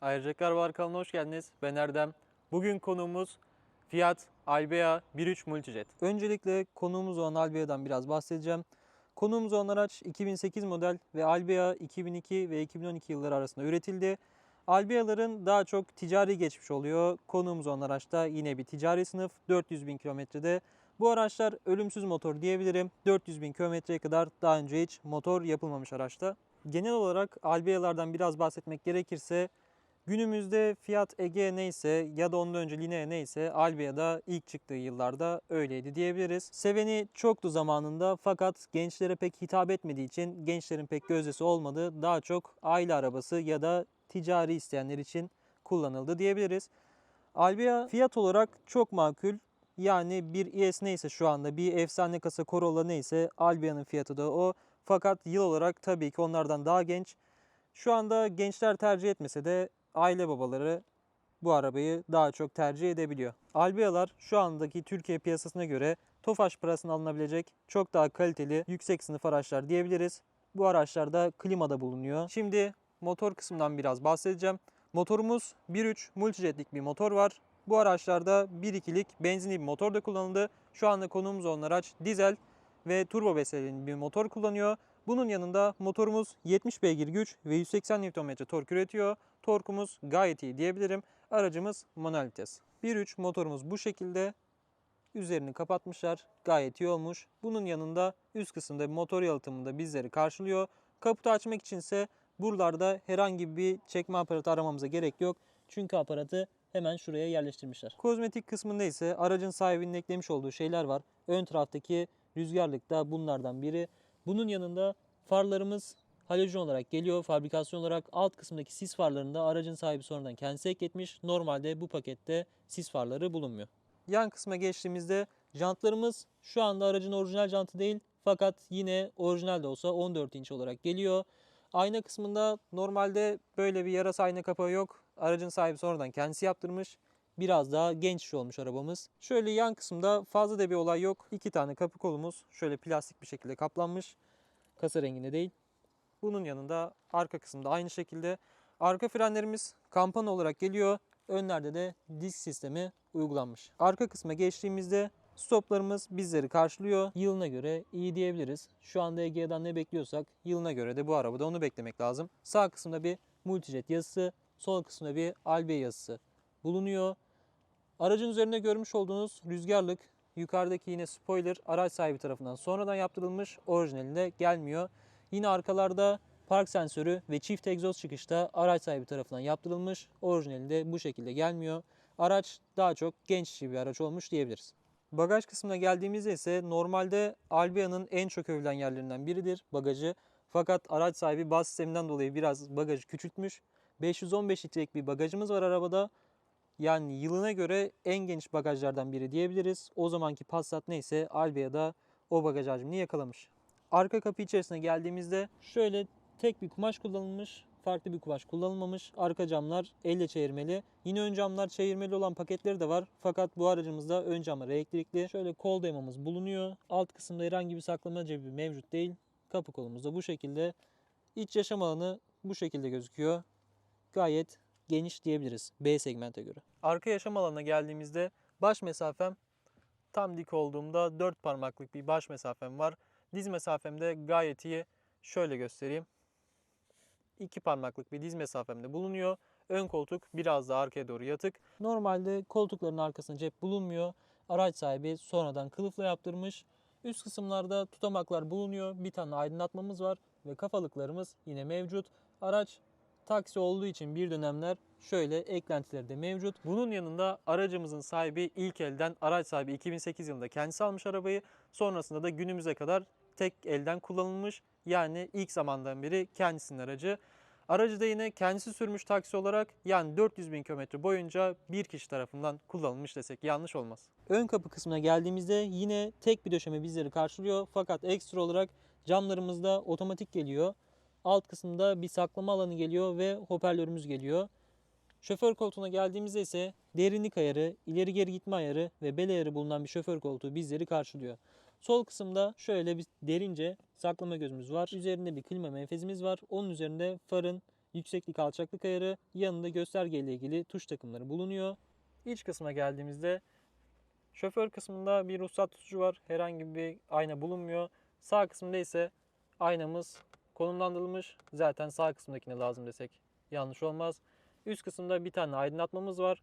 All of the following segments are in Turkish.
Ayrıcalıklar var kanalına hoş geldiniz. Ben Erdem. Bugün konuğumuz Fiat Albea 1.3 Multijet. Öncelikle konuğumuz olan Albea'dan biraz bahsedeceğim. Konuğumuz olan araç 2008 model ve Albea 2002 ve 2012 yılları arasında üretildi. Albea'ların daha çok ticari geçmiş oluyor. Konuğumuz olan araçta yine bir ticari sınıf 400 bin kilometrede. Bu araçlar ölümsüz motor diyebilirim. 400 bin kilometreye kadar daha önce hiç motor yapılmamış araçta. Genel olarak Albea'lardan biraz bahsetmek gerekirse Günümüzde Fiat Egea neyse ya da ondan önce Linea neyse Albea'da ilk çıktığı yıllarda öyleydi diyebiliriz. Seveni çoktu zamanında fakat gençlere pek hitap etmediği için gençlerin pek gözdesi olmadı. Daha çok aile arabası ya da ticari isteyenler için kullanıldı diyebiliriz. Albea fiyat olarak çok makul. Yani bir ES neyse şu anda bir efsane kasa Corolla neyse Albea'nın fiyatı da o. Fakat yıl olarak tabii ki onlardan daha genç. Şu anda gençler tercih etmese de aile babaları bu arabayı daha çok tercih edebiliyor. Albea'lar şu andaki Türkiye piyasasına göre Tofaş parasına alınabilecek çok daha kaliteli yüksek sınıf araçlar diyebiliriz. Bu araçlarda klimada bulunuyor. Şimdi motor kısmından biraz bahsedeceğim. Motorumuz 1.3 multijetlik bir motor var. Bu araçlarda 1.2'lik benzinli bir motor da kullanıldı. Şu anda konuğumuz olan araç dizel ve turbo beseli bir motor kullanıyor. Bunun yanında motorumuz 70 beygir güç ve 180 Nm tork üretiyor. Torkumuz gayet iyi diyebilirim. Aracımız manuel vites. 1.3 motorumuz bu şekilde. Üzerini kapatmışlar. Gayet iyi olmuş. Bunun yanında üst kısımda motor yalıtımında bizleri karşılıyor. Kaputu açmak içinse buralarda herhangi bir çekme aparatı aramamıza gerek yok. Çünkü aparatı hemen şuraya yerleştirmişler. Kozmetik kısmında ise aracın sahibinin eklemiş olduğu şeyler var. Ön taraftaki rüzgarlık da bunlardan biri. Bunun yanında farlarımız halojen olarak geliyor. Fabrikasyon olarak alt kısımdaki sis farlarında aracın sahibi sonradan kendisi ekletmiş. Normalde bu pakette sis farları bulunmuyor. Yan kısma geçtiğimizde jantlarımız şu anda aracın orijinal jantı değil fakat yine orijinal de olsa 14 inç olarak geliyor. Ayna kısmında normalde böyle bir yarasa ayna kapağı yok. Aracın sahibi sonradan kendisi yaptırmış. Biraz daha genç olmuş arabamız. Şöyle yan kısımda fazla da bir olay yok. İki tane kapı kolumuz şöyle plastik bir şekilde kaplanmış. Kasa renginde değil. Bunun yanında arka kısımda aynı şekilde. Arka frenlerimiz kampana olarak geliyor. Önlerde de disk sistemi uygulanmış. Arka kısma geçtiğimizde stoplarımız bizleri karşılıyor. Yılına göre iyi diyebiliriz. Şu anda Egea'dan ne bekliyorsak yılına göre de bu arabada onu beklemek lazım. Sağ kısımda bir multijet yazısı, sol kısımda bir Albea yazısı bulunuyor. Aracın üzerinde görmüş olduğunuz rüzgarlık, yukarıdaki yine spoiler araç sahibi tarafından sonradan yaptırılmış, orijinalinde gelmiyor. Yine arkalarda park sensörü ve çift egzoz çıkışta araç sahibi tarafından yaptırılmış, orijinalinde bu şekilde gelmiyor. Araç daha çok genç bir araç olmuş diyebiliriz. Bagaj kısmına geldiğimizde ise normalde Albea'nın en çok övülen yerlerinden biridir bagajı. Fakat araç sahibi baz sisteminden dolayı biraz bagajı küçültmüş. 515 litrelik bir bagajımız var arabada. Yani yılına göre en geniş bagajlardan biri diyebiliriz. O zamanki Passat neyse Albea'da o bagaj hacmini yakalamış. Arka kapı içerisine geldiğimizde şöyle tek bir kumaş kullanılmış. Farklı bir kumaş kullanılmamış. Arka camlar elle çevirmeli. Yine ön camlar çevirmeli olan paketleri de var. Fakat bu aracımızda ön camlar elektrikli. Şöyle kol dayamamız bulunuyor. Alt kısımda herhangi bir saklama cebi mevcut değil. Kapı kolumuz da bu şekilde. İç yaşam alanı bu şekilde gözüküyor. Gayet geniş diyebiliriz B segmente göre. Arka yaşam alanına geldiğimizde baş mesafem tam dik olduğumda 4 parmaklık bir baş mesafem var. Diz mesafem de gayet iyi. Şöyle göstereyim. 2 parmaklık bir diz mesafemde bulunuyor. Ön koltuk biraz daha arkaya doğru yatık. Normalde koltukların arkasında cep bulunmuyor. Araç sahibi sonradan kılıfla yaptırmış. Üst kısımlarda tutamaklar bulunuyor. Bir tane aydınlatmamız var ve kafalıklarımız yine mevcut. Araç taksi olduğu için bir dönemler şöyle eklentileri de mevcut. Bunun yanında aracımızın sahibi ilk elden araç sahibi 2008 yılında kendisi almış arabayı. Sonrasında da günümüze kadar tek elden kullanılmış. Yani ilk zamandan beri kendisinin aracı. Aracı da yine kendisi sürmüş taksi olarak yani 400 bin kilometre boyunca bir kişi tarafından kullanılmış desek yanlış olmaz. Ön kapı kısmına geldiğimizde yine tek bir döşeme bizleri karşılıyor. Fakat ekstra olarak camlarımızda otomatik geliyor. Alt kısımda bir saklama alanı geliyor ve hoparlörümüz geliyor. Şoför koltuğuna geldiğimizde ise derinlik ayarı, ileri geri gitme ayarı ve bel ayarı bulunan bir şoför koltuğu bizleri karşılıyor. Sol kısımda şöyle bir derince saklama gözümüz var. Üzerinde bir klima menfezimiz var. Onun üzerinde farın yükseklik alçaklık ayarı, yanında gösterge ile ilgili tuş takımları bulunuyor. İç kısma geldiğimizde şoför kısmında bir ruhsat tutucu var. Herhangi bir ayna bulunmuyor. Sağ kısmında ise aynamız konumlandırılmış. Zaten sağ kısımdakine lazım desek yanlış olmaz. Üst kısımda bir tane aydınlatmamız var.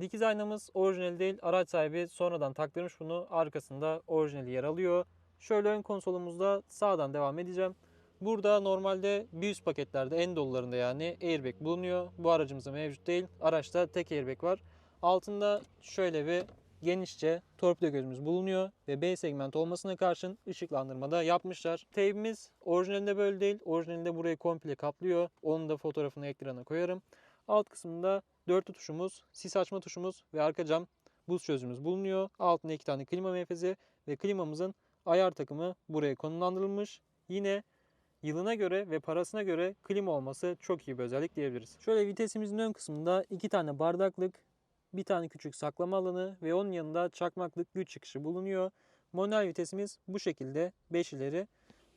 Dikiz aynamız orijinal değil. Araç sahibi sonradan taktırmış bunu. Arkasında orijinali yer alıyor. Şöyle ön konsolumuzda sağdan devam edeceğim. Burada normalde bir üst paketlerde en dolularında yani airbag bulunuyor. Bu aracımızda mevcut değil. Araçta tek airbag var. Altında şöyle bir genişçe torpido gözümüz bulunuyor ve B segment olmasına karşın ışıklandırmada yapmışlar. Teybimiz orijinalinde böyle değil. Orijinalinde burayı komple kaplıyor. Onun da fotoğrafını ekrana koyarım. Alt kısmında dörtlü tuşumuz, sis açma tuşumuz ve arka cam buz çözümümüz bulunuyor. Altında iki tane klima menfezi ve klimamızın ayar takımı buraya konumlandırılmış. Yine yılına göre ve parasına göre klima olması çok iyi bir özellik diyebiliriz. Şöyle vitesimizin ön kısmında iki tane bardaklık, bir tane küçük saklama alanı ve onun yanında çakmaklık güç çıkışı bulunuyor. Manuel vitesimiz bu şekilde 5 ileri.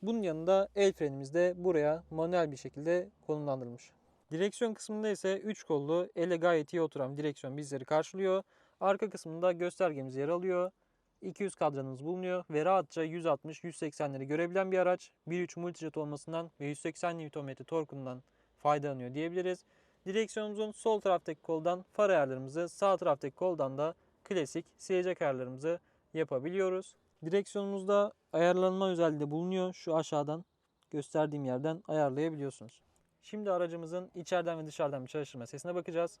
Bunun yanında el frenimiz de buraya manuel bir şekilde konumlandırılmış. Direksiyon kısmında ise 3 kollu ele gayet iyi oturan direksiyon bizleri karşılıyor. Arka kısmında göstergemiz yer alıyor. 200 kadranımız bulunuyor ve rahatça 160-180'leri görebilen bir araç. 1.3 multijet olmasından ve 180 Nm torkundan faydalanıyor diyebiliriz. Direksiyonumuzun sol taraftaki koldan far ayarlarımızı, sağ taraftaki koldan da klasik silecek ayarlarımızı yapabiliyoruz. Direksiyonumuzda ayarlanma özelliği de bulunuyor. Şu aşağıdan gösterdiğim yerden ayarlayabiliyorsunuz. Şimdi aracımızın içeriden ve dışarıdan bir çalıştırma sesine bakacağız.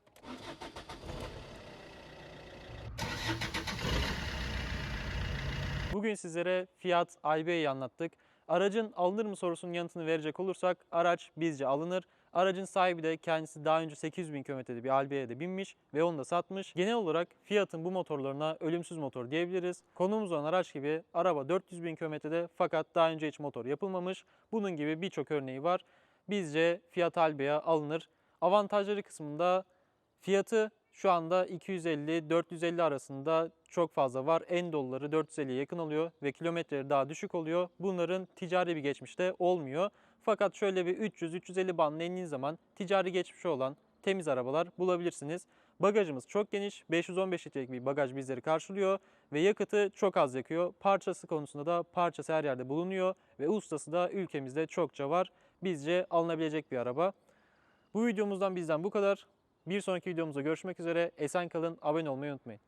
Bugün sizlere Fiat Albea'yı anlattık. Aracın alınır mı sorusunun yanıtını verecek olursak araç bizce alınır. Aracın sahibi de kendisi daha önce 800 bin kilometrede bir Albea'ya da binmiş ve onu da satmış. Genel olarak Fiat'ın bu motorlarına ölümsüz motor diyebiliriz. Konumuz olan araç gibi araba 400 bin kilometrede fakat daha önce hiç motor yapılmamış. Bunun gibi birçok örneği var. Bizce Fiat Albea alınır. Avantajları kısmında fiyatı şu anda 250-450 arasında çok fazla var. En doluları 450'ye yakın oluyor ve kilometreleri daha düşük oluyor. Bunların ticari bir geçmişte olmuyor. Fakat şöyle bir 300-350 bandına indiğiniz zaman ticari geçmişi olan temiz arabalar bulabilirsiniz. Bagajımız çok geniş. 515 litrelik bir bagaj bizleri karşılıyor ve yakıtı çok az yakıyor. Parçası konusunda da parçası her yerde bulunuyor ve ustası da ülkemizde çokça var. Bizce alınabilecek bir araba. Bu videomuzdan bizden bu kadar. Bir sonraki videomuzda görüşmek üzere. Esen kalın, abone olmayı unutmayın.